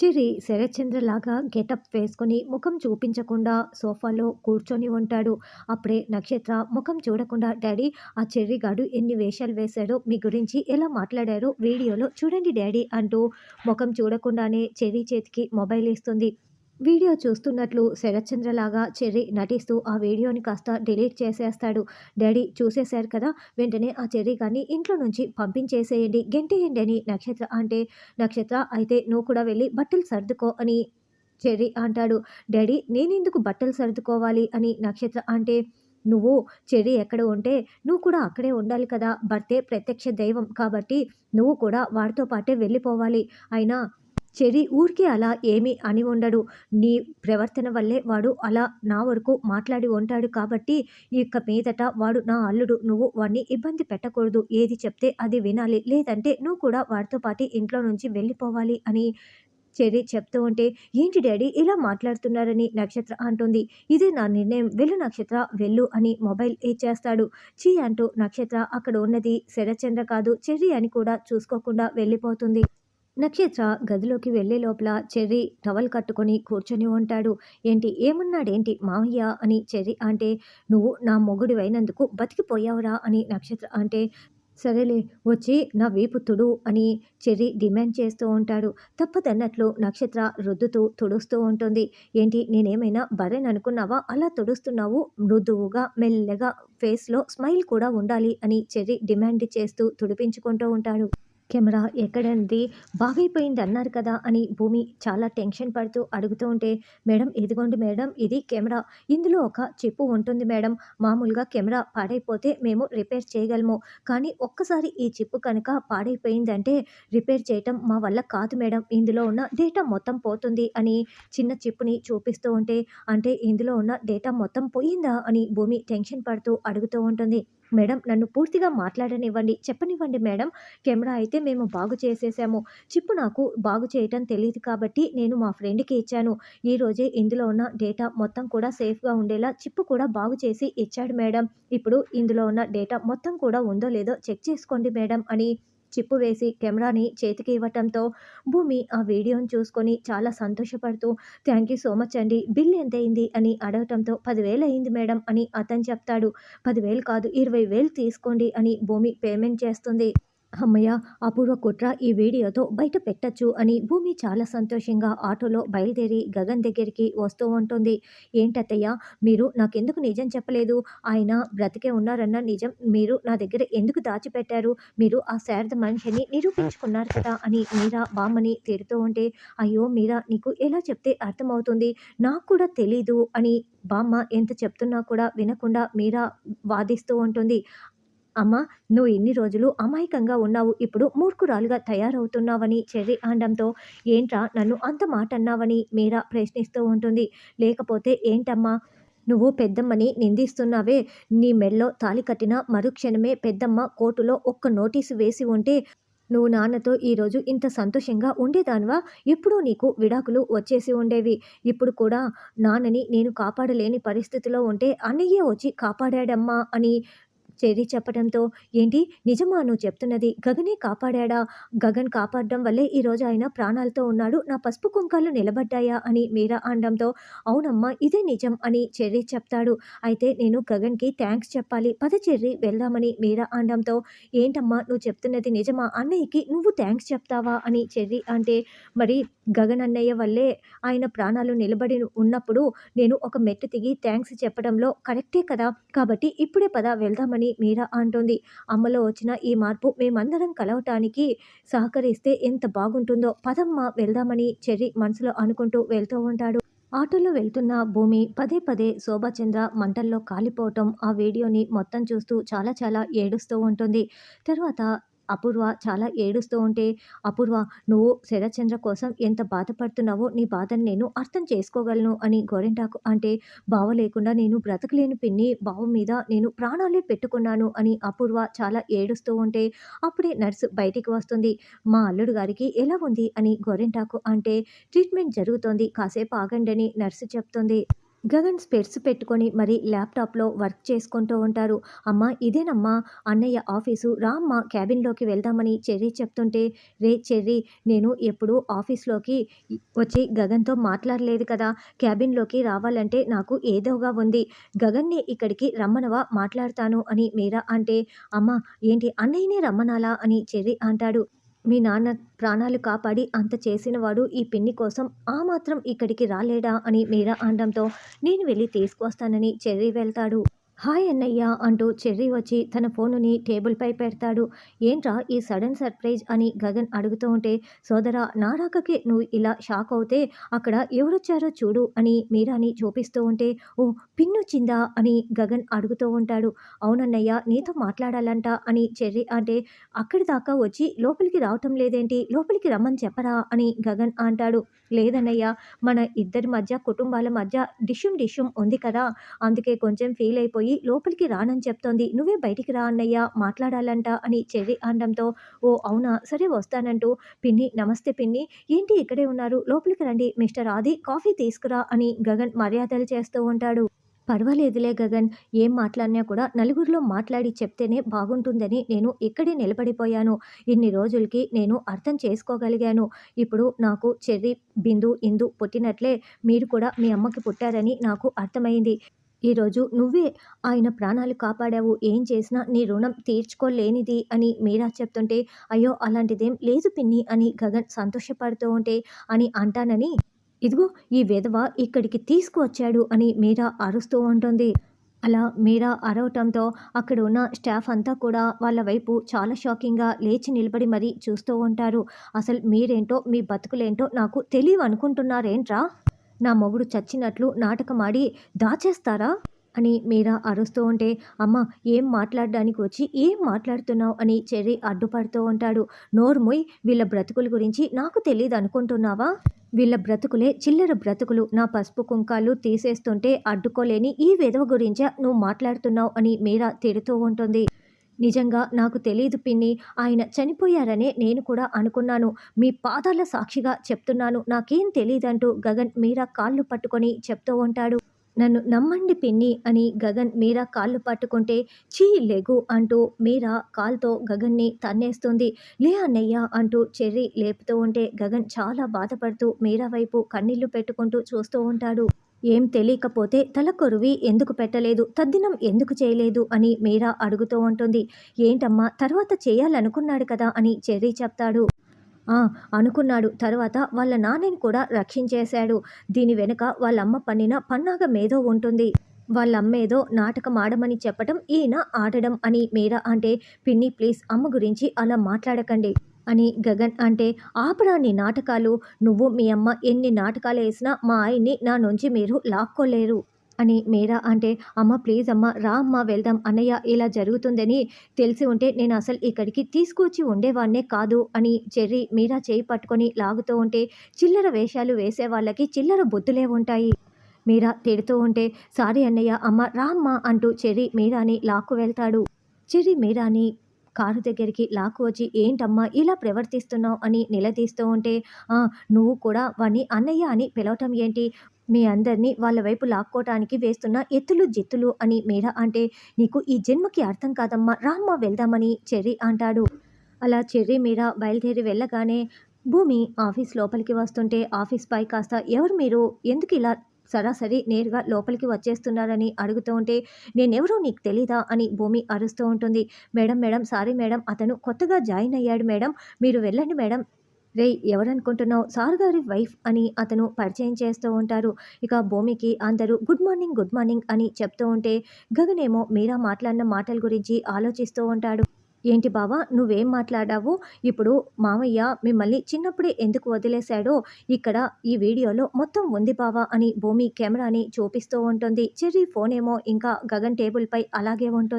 చిరి శరత్చంద్రలాగా getup వేసుకొని ముఖం చూపించకుండా సోఫాలో కూర్చొని ఉంటాడు. అప్పుడే నక్షత్ర ముఖం చూడకుండా డాడీ ఆ చెర్రిగాడు ఎన్ని వేషాలు వేశాడో మీ గురించి ఎలా మాట్లాడారో వీడియోలో చూడండి డాడీ అంటూ ముఖం చూడకుండానే చెర్రీ చేతికి మొబైల్ ఇస్తుంది వీడియో చూస్తున్నట్లు శరత్చంద్రలాగా చెర్రీ నటిస్తూ ఆ వీడియోని కాస్త డిలీట్ చేసేస్తాడు. డాడీ చూసేశారు కదా వెంటనే ఆ చెర్రీ గారిని ఇంట్లో నుంచి పంపించేసేయండి గెంటేయండి అని నక్షత్ర అంటే నక్షత్ర అయితే నువ్వు కూడా వెళ్ళి బట్టలు సర్దుకో అని చెర్రీ అంటాడు. డాడీ నేనెందుకు బట్టలు సర్దుకోవాలి అని నక్షత్ర అంటే నువ్వు చెర్రీ ఎక్కడ ఉంటే నువ్వు కూడా అక్కడే ఉండాలి కదా భర్తే ప్రత్యక్ష దైవం కాబట్టి నువ్వు కూడా వాడితో పాటే వెళ్ళిపోవాలి. అయినా చెడి ఊరికే అలా ఏమీ అని ఉండడు. నీ ప్రవర్తన వల్లే వాడు అలా నా వరకు మాట్లాడి ఉంటాడు కాబట్టి ఇక మీదట వాడు నా అల్లుడు. నువ్వు వాడిని ఇబ్బంది పెట్టకూడదు. ఏది చెప్తే అది వినాలి. లేదంటే నువ్వు కూడా వాడితో పాటు ఇంట్లో నుంచి వెళ్ళిపోవాలి అని చెరి చెప్తూ ఉంటే ఏంటి డాడీ ఇలా మాట్లాడుతున్నారని నక్షత్ర అంటుంది. ఇదే నా నిర్ణయం. వెళ్ళు నక్షత్ర వెళ్ళు అని మొబైల్ ఇచ్చేస్తాడు. చీ అంటూ నక్షత్ర అక్కడ ఉన్నది శరచంద్ర కాదు చెర్రి అని కూడా చూసుకోకుండా వెళ్ళిపోతుంది. నక్షత్ర గదిలోకి వెళ్ళే లోపల చెర్రీ టవల్ కట్టుకొని కూర్చొని ఉంటాడు. ఏంటి? ఏమన్నాడేంటి? మావయ్య అని చెర్రీ అంటే నువ్వు నా మొగుడివైనందుకు బతికిపోయావురా అని నక్షత్ర అంటే సరేలే వచ్చి నా వీపు తుడు అని చెర్రి డిమాండ్ చేస్తూ ఉంటాడు. తప్పదన్నట్లు నక్షత్ర రుద్దుతూ తుడుస్తూ ఉంటుంది. ఏంటి? నేనేమైనా బర్రెని అనుకున్నావా? అలా తుడుస్తున్నావు మృదువుగా మెల్లగా ఫేస్లో స్మైల్ కూడా ఉండాలి అని చెర్రి డిమాండ్ చేస్తూ తుడిపించుకుంటూ ఉంటాడు. కెమెరా ఎక్కడంది? బాగైపోయింది అన్నారు కదా అని భూమి చాలా టెన్షన్ పడుతూ అడుగుతూ ఉంటే మేడం ఇదిగోండి మేడం ఇది కెమెరా. ఇందులో ఒక చిప్పు ఉంటుంది మేడం. మామూలుగా కెమెరా పాడైపోతే మేము రిపేర్ చేయగలము. కానీ ఒక్కసారి ఈ చిప్పు కనుక పాడైపోయిందంటే రిపేర్ చేయటం మా వల్ల కాదు మేడం. ఇందులో ఉన్న డేటా మొత్తం పోతుంది అని చిన్న చిప్పుని చూపిస్తూ ఉంటే అంటే ఇందులో ఉన్న డేటా మొత్తం పోయిందా అని భూమి టెన్షన్ పడుతూ అడుగుతూ ఉంటుంది. మేడం నన్ను పూర్తిగా మాట్లాడనివ్వండి. చెప్పనివ్వండి మేడం కెమెరా అయితే మేము బాగు చేసేసాము. చిప్పు నాకు బాగు చేయటం తెలియదు కాబట్టి నేను మా ఫ్రెండ్కి ఇచ్చాను. ఈరోజే ఇందులో ఉన్న డేటా మొత్తం కూడా సేఫ్గా ఉండేలా చిప్పు కూడా బాగు చేసి ఇచ్చాడు మేడం. ఇప్పుడు ఇందులో ఉన్న డేటా మొత్తం కూడా ఉందో లేదో చెక్ చేసుకోండి మేడం అని చిప్పు వేసి కెమెరాని చేతికి ఇవ్వటంతో భూమి ఆ వీడియోని చూసుకొని చాలా సంతోషపడుతూ థ్యాంక్ యూ సో మచ్ అండి. బిల్ ఎంత అయింది అని అడగటంతో పదివేలు అయింది మేడం అని అతను చెప్తాడు. పదివేలు కాదు ఇరవై వేలు తీసుకోండి అని భూమి పేమెంట్ చేస్తుంది. అమ్మయ్య అపూర్వ కుట్ర ఈ వీడియోతో బయట పెట్టచ్చు అని భూమి చాలా సంతోషంగా ఆటోలో బయలుదేరి గగన్ దగ్గరికి వస్తూ ఉంటుంది. ఏంటత్తయ్య మీరు నాకెందుకు నిజం చెప్పలేదు? ఆయన బ్రతికే ఉన్నారన్న నిజం మీరు నా దగ్గర ఎందుకు దాచిపెట్టారు? మీరు ఆ శారద మనిషిని నిరూపించుకున్నారు కదా అని మీరా బామ్మని తిడుతూ ఉంటే అయ్యో మీరా నీకు ఎలా చెప్తే అర్థమవుతుంది? నాకు కూడా తెలీదు అని బామ్మ ఎంత చెప్తున్నా కూడా వినకుండా మీరా వాదిస్తూ ఉంటుంది. అమ్మ నువ్వు ఇన్ని రోజులు అమాయకంగా ఉన్నావు. ఇప్పుడు మూర్ఖురాలుగా తయారవుతున్నావని చెర్రి అనడంతో ఏంట్రా నన్ను అంత మాట అన్నావని మీరా ప్రశ్నిస్తూ ఉంటుంది. లేకపోతే ఏంటమ్మా? నువ్వు పెద్దమ్మని నిందిస్తున్నావే. నీ మెల్లో తాలి కట్టిన మరుక్షణమే పెద్దమ్మ కోర్టులో ఒక్క నోటీసు వేసి ఉంటే. నువ్వు నాన్నతో ఈరోజు ఇంత సంతోషంగా ఉండేదానివా? ఎప్పుడూ నీకు విడాకులు వచ్చేసి ఉండేవి. ఇప్పుడు కూడా నాన్నని నేను కాపాడలేని పరిస్థితిలో ఉంటే అన్నయ్యే వచ్చి కాపాడాడమ్మా అని చెర్రీ చెప్పడంతో ఏంటి? నిజమా నువ్వు చెప్తున్నది? గగనే కాపాడా గగన్ కాపాడడం వల్లే ఈరోజు ఆయన ప్రాణాలతో ఉన్నాడు. నా పసుపు కుంకాలు నిలబడ్డాయా? అని మీరా అనడంతో అవునమ్మా ఇదే నిజం అని చెర్రీ చెప్తాడు. అయితే నేను గగన్కి థ్యాంక్స్ చెప్పాలి. పద చెర్రీ వెళ్దామని మీరా అనడంతో ఏంటమ్మా నువ్వు చెప్తున్నది నిజమా? అన్నయ్యకి నువ్వు థ్యాంక్స్ చెప్తావా? అని చెర్రీ అంటే మరి గగన్ అన్నయ్య వల్లే ఆయన ప్రాణాలు నిలబడి ఉన్నప్పుడు నేను ఒక మెట్టు దిగి థ్యాంక్స్ చెప్పడంలో కరెక్టే కదా? కాబట్టి ఇప్పుడే పద వెళ్దామని మీరా అంటుంది. అమ్మలో వచ్చిన ఈ మార్పు మేమందరం కలవటానికి సహకరిస్తే ఎంత బాగుంటుందో పదమ్మ వెళ్దామని చెర్రి మనసులో అనుకుంటూ వెళ్తూ ఉంటాడు. ఆటోలో వెళ్తున్న భూమి పదే పదే శోభాచంద్ర మంటల్లో కాలిపోవటం ఆ వీడియోని మొత్తం చూస్తూ చాలా చాలా ఏడుస్తూ ఉంటుంది. తర్వాత అపూర్వ చాలా ఏడుస్తూ ఉంటే అపూర్వ నువ్వు శరత్చంద్ర కోసం ఎంత బాధపడుతున్నావో నీ బాధను నేను అర్థం చేసుకోగలను అని గోరెంటాకు అంటే బావ లేకుండా నేను బ్రతకలేని పిన్ని బావ మీద నేను ప్రాణాలే పెట్టుకున్నాను అని అపూర్వ చాలా ఏడుస్తూ ఉంటే అప్పుడే నర్సు బయటికి వస్తుంది. మా అల్లుడు గారికి ఎలా ఉంది? అని గోరెంటాకు అంటే ట్రీట్మెంట్ జరుగుతోంది కాసేపు ఆగండి అని నర్సు చెప్తుంది. గగన్ స్పెట్స్ పెట్టుకొని మరి ల్యాప్టాప్లో వర్క్ చేసుకుంటూ ఉంటారు. అమ్మ ఇదేనమ్మా అన్నయ్య ఆఫీసు రా అమ్మ క్యాబిన్లోకి వెళ్దామని చెర్రీ చెప్తుంటే రే చెర్రీ నేను ఎప్పుడు ఆఫీస్లోకి వచ్చి గగన్తో మాట్లాడలేదు కదా క్యాబిన్లోకి రావాలంటే నాకు ఏదోగా ఉంది. గగన్ని ఇక్కడికి రమ్మనవా మాట్లాడతాను అని మీరా అంటే అమ్మ ఏంటి అన్నయ్యనే రమ్మనాలా అని చెర్రీ అంటాడు. మీ నాన్న ప్రాణాలు కాపాడి అంత చేసినవాడు ఈ పిన్ని కోసం ఆ మాత్రం ఇక్కడికి రాలేడా అని మీరా అనడంతో నేను వెళ్ళి తీసుకువస్తానని చెర్రీ వెళ్తాడు. హాయ్ అన్నయ్య అంటూ చెర్రీ వచ్చి తన ఫోనుని టేబుల్పై పెడతాడు. ఏంట్రా ఈ సడన్ సర్ప్రైజ్ అని గగన్ అడుగుతూ ఉంటే సోదరా నా రాకకి నువ్వు ఇలా షాక్ అవుతే అక్కడ ఎవరొచ్చారో చూడు అని మీరాని చూపిస్తూ ఉంటే ఓ పిన్నొచ్చిందా అని గగన్ అడుగుతూ ఉంటాడు. అవునన్నయ్య నీతో మాట్లాడాలంట అని చెర్రీ అంటే అక్కడి దాకా వచ్చి లోపలికి రావటం లేదేంటి? లోపలికి రమ్మని చెప్పరా అని గగన్ అంటాడు. లేదన్నయ్య మన ఇద్దరి మధ్య కుటుంబాల మధ్య డిషుమ్ డిషుమ్ ఉంది కదా అందుకే కొంచెం ఫీల్ అయిపోయి లోపలికి రానని చెప్తోంది. నువ్వే బయటికి రా అన్నయ్య మాట్లాడాలంట అని చెర్రీ అనడంతో ఓ అవునా? సరే వస్తానంటూ పిన్ని నమస్తే పిన్ని ఏంటి ఇక్కడే ఉన్నారు? లోపలికి రండి మిస్టర్ ఆది కాఫీ తీసుకురా అని గగన్ మర్యాదలు చేస్తూ ఉంటాడు. పర్వాలేదులే గగన్ ఏం మాట్లాడినా కూడా నలుగురిలో మాట్లాడి చెప్తేనే బాగుంటుందని నేను ఇక్కడే నిలబడిపోయాను. ఇన్ని రోజులకి నేను అర్థం చేసుకోగలిగాను. ఇప్పుడు నాకు చెర్రి బిందు ఇందు పుట్టినట్లే మీరు కూడా మీ అమ్మకి పుట్టారని నాకు అర్థమైంది. ఈరోజు నువ్వే ఆయన ప్రాణాలు కాపాడావు. ఏం చేసినా నీ రుణం తీర్చుకోలేనిది అని మీరా చెప్తుంటే అయ్యో అలాంటిదేం లేదు పిన్ని అని గగన్ సంతోషపడుతూ ఉంటే అని అంటానని ఇదిగో ఈ విధవ ఇక్కడికి తీసుకువచ్చాడు అని మీరా అరుస్తూ ఉంటుంది. అలా మీరా అరవటంతో అక్కడ ఉన్న స్టాఫ్ అంతా కూడా వాళ్ళ వైపు చాలా షాకింగ్గా లేచి నిలబడి మరీ చూస్తూ ఉంటారు. అసలు మీరేంటో మీ బతుకులేంటో నాకు తెలియవు అనుకుంటున్నారేంట్రా నా మొగుడు చచ్చినట్లు నాటకమాడి దాచేస్తారా? అని మీరా అరుస్తూ ఉంటే అమ్మ ఏం మాట్లాడడానికి వచ్చి ఏం మాట్లాడుతున్నావు? అని చెర్రీ అడ్డుపడుతూ ఉంటాడు. నోర్ముయ్ వీళ్ళ బ్రతుకుల గురించి నాకు తెలియదు అనుకుంటున్నావా? వీళ్ళ బ్రతుకులే చిల్లర బ్రతుకులు. నా పసుపు కుంకాలు తీసేస్తుంటే అడ్డుకోలేని ఈ విధవ గురించే నువ్వు మాట్లాడుతున్నావు అని మీరా తిడుతూ ఉంటుంది. నిజంగా నాకు తెలియదు పిన్ని. ఆయన చనిపోయారనే నేను కూడా అనుకున్నాను. మీ పాదాల సాక్షిగా చెప్తున్నాను. నాకేం తెలియదంటూ గగన్ మీరా కాళ్ళు పట్టుకొని చెప్తూ ఉంటాడు. నన్ను నమ్మండి పిన్ని అని గగన్ మీరా కాళ్ళు పట్టుకుంటే చీ లెగు అంటూ మీరా కాల్తో గగన్ని తన్నేస్తుంది. లే అన్నయ్య అంటూ చెర్రీ లేపుతూ ఉంటే గగన్ చాలా బాధపడుతూ మీరా వైపు కన్నీళ్ళు పెట్టుకుంటూ చూస్తూ ఉంటాడు. ఏం తెలియకపోతే తల కొరువి ఎందుకు పెట్టలేదు తద్దినం ఎందుకు చేయలేదు అని మీరా అడుగుతూ ఉంటుంది. ఏంటమ్మా తర్వాత చేయాలనుకున్నాడు కదా అని చెర్రీ చెప్తాడు. ఆ, అనుకున్నాడు. తర్వాత వాళ్ళ నాన్నని కూడా రక్షించేశాడు. దీని వెనుక వాళ్ళమ్మ పన్నిన పన్నాగం ఏదో ఉంటుంది. వాళ్ళమ్మేదో నాటకం ఆడమని చెప్పటం ఈయన ఆడడం అని మీరా అంటే పిన్ని ప్లీజ్ అమ్మ గురించి అలా మాట్లాడకండి. అని గగన్ అంటే ఆపరాని నాటకాలు నువ్వు మీ అమ్మ ఎన్ని నాటకాలు వేసినా మా ఆయన్ని నా నుంచి మీరు లాక్కోలేరు అని మీరా అంటే అమ్మ ప్లీజ్ అమ్మ రా అమ్మ వెళ్దాం అన్నయ్య ఇలా జరుగుతుందని తెలిసి ఉంటే నేను అసలు ఇక్కడికి తీసుకొచ్చి ఉండేవాడినే కాదు అని చెర్రీ మీరా చేయి పట్టుకొని లాగుతూ ఉంటే చిల్లర వేషాలు వేసే వాళ్ళకి చిల్లర బుద్ధులే ఉంటాయి. మీరా తిడుతూ ఉంటే సారీ అన్నయ్య అమ్మ రా అమ్మ అంటూ చెర్రీ మీరాని లాక్కు వెళ్తాడు. చెర్రీ మీరాని కారు దగ్గరికి లాక్కు వచ్చి ఏంటమ్మా ఇలా ప్రవర్తిస్తున్నావు? అని నిలదీస్తూ ఉంటే నువ్వు కూడా వాణ్ణి అన్నయ్య అని పిలవటం ఏంటి? మీ అందరినీ వాళ్ళ వైపు లాక్కోటానికి వేస్తున్న ఎత్తులు జిత్తులు అని మీరా అంటే నీకు ఈ జన్మకి అర్థం కాదమ్మా రామ్మా వెళ్దామని చెర్రీ అంటాడు. అలా చెర్రీ మీరా బయలుదేరి వెళ్ళగానే భూమి ఆఫీస్ లోపలికి వస్తుంటే ఆఫీస్ పై కాస్త ఎవరు మీరు? ఎందుకు ఇలా సరాసరి నేరుగా లోపలికి వచ్చేస్తున్నారని అడుగుతూ ఉంటే నేనెవరో నీకు తెలీదా? అని భూమి అరుస్తూ ఉంటుంది. మేడం మేడం సారీ మేడం అతను కొత్తగా జాయిన్ అయ్యాడు మేడం మీరు వెళ్ళండి మేడం. రే ఎవరనుకుంటున్నావు? సార్ గారి వైఫ్ అని అతను పరిచయం చేస్తూ ఉంటారు. ఇక భూమికి అందరూ గుడ్ మార్నింగ్ గుడ్ మార్నింగ్ అని చెప్తూ ఉంటే గగనేమో మీరా మాట్లాడిన మాటల గురించి ఆలోచిస్తూ ఉంటాడు. ఏంటి బావా నువ్వేం మాట్లాడావు? ఇప్పుడు మామయ్య మిమ్మల్ని చిన్నప్పుడే ఎందుకు వదిలేశాడో ఇక్కడ ఈ వీడియోలో మొత్తం ఉంది బావా అని భూమి కెమెరాని చూపిస్తూ ఉంటుంది. చెర్రీ ఫోన్ ఏమో ఇంకా గగన్ టేబుల్పై అలాగే ఉంటుంది.